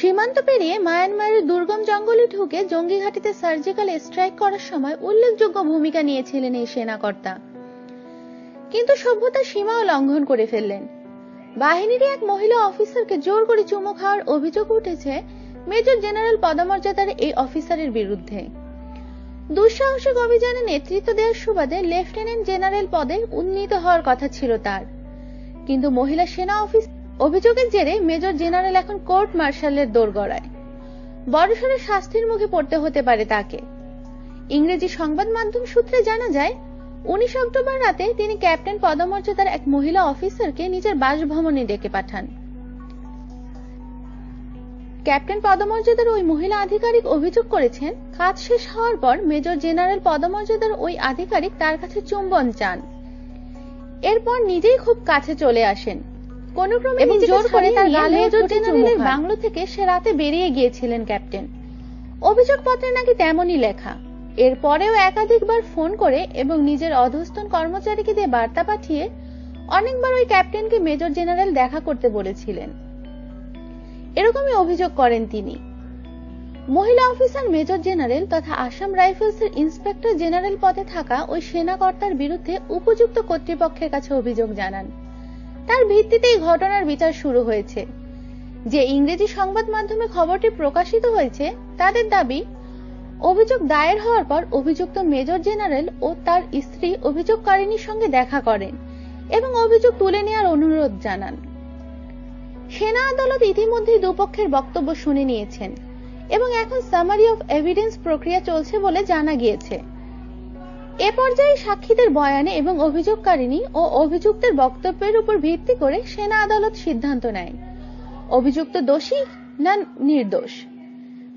সীমান্ত পেরিয়ে মায়ানমারের দুর্গম জঙ্গলে ঢুকে জঙ্গি ঘাঁটিতে সার্জিক্যাল স্ট্রাইক করার সময় উল্লেখযোগ্য ভূমিকা নিয়েছিলেন এই সেনাকর্তা। কিন্তু সভ্যতার সীমাও লঙ্ঘন করে ফেললেন। বাহিনীর এক মহিলা অফিসারকে জোর করে চুমু খাওয়ার অভিযোগ উঠেছে মেজর জেনারেল পদমর্যাদার এই অফিসারের বিরুদ্ধে। দুঃসাহসিক অভিযানে নেতৃত্ব দেওয়ার সুবাদে লেফটেন্যান্ট জেনারেল পদে উন্নীত হওয়ার কথা ছিল তার। কিন্তু মহিলা সেনা অফিস অভিযোগের জেরে মেজর জেনারেল এখন কোর্ট মার্শালের দোরগড়ায়। বড়সড় শাস্তির মুখে পড়তে হতে পারে তাকে। ইংরেজি সংবাদ মাধ্যম সূত্রে জানা যায়, উনিশ অক্টোবর রাতে তিনি ক্যাপ্টেন পদমর্যাদার এক মহিলা অফিসারকে নিজের বাসভবনে ডেকে পাঠান। ক্যাপ্টেন পদমর্যাদার ওই মহিলা আধিকারিক অভিযোগ করেছেন, কাজ শেষ হওয়ার পর মেজর জেনারেল পদমর্যাদার ওই আধিকারিক তার কাছে চুম্বন চান। এরপর নিজেই খুব কাছে চলে আসেন। কোন ক্রমে এবং জোর করে তার গালে জেনারেলের বাংলো থেকে সে রাতে বেরিয়ে গিয়েছিলেন ক্যাপ্টেন। অভিযোগপত্রে নাকি তেমনই লেখা। এরপরেও একাধিকবার ফোন করে এবং নিজের অধস্তন কর্মচারীকে দিয়ে বার্তা পাঠিয়ে অনেকবার ওই ক্যাপ্টেনকে মেজর জেনারেল দেখা করতে বলেছিলেন। এরকমই অভিযোগ করেন তিনি। মহিলা অফিসার মেজর জেনারেল তথা আসাম রাইফেলসের ইন্সপেক্টর জেনারেল পদে থাকা ওই সেনাকর্তার বিরুদ্ধে উপযুক্ত কর্তৃপক্ষের কাছে অভিযোগ জানান। তার ভিত্তিতেই ঘটনার বিচার শুরু হয়েছে। যে ইংরেজি সংবাদ মাধ্যমে খবরটি প্রকাশিত হয়েছে, তাদের দাবি, অভিযোগ দায়ের হওয়ার পর অভিযুক্ত মেজর জেনারেল ও তার স্ত্রী অভিযোগকারিনীর সঙ্গে দেখা করেন এবং অভিযোগ তুলে নেওয়ার অনুরোধ জানান। সেনা আদালত ইতিমধ্যেই দুপক্ষের বক্তব্য শুনে নিয়েছেন এবং এখন সামারি অফ এভিডেন্স প্রক্রিয়া চলছে বলে জানা গিয়েছে। এ পর্যায়ে সাক্ষীদের বয়ানে এবং অভিযোগকারিনী ও অভিযুক্তের বক্তব্যের উপর ভিত্তি করে সেনা আদালত সিদ্ধান্ত নেয়। অভিযুক্ত দোষী না নির্দোষ?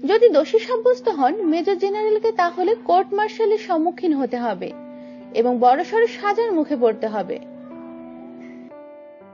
যদি দোষী সাব্যস্ত হন, মেজর জেনারেলকে তাহলে কোর্ট মার্শালের সম্মুখীন হতে হবে এবং বড়সড় সাজার মুখে পড়তে হবে।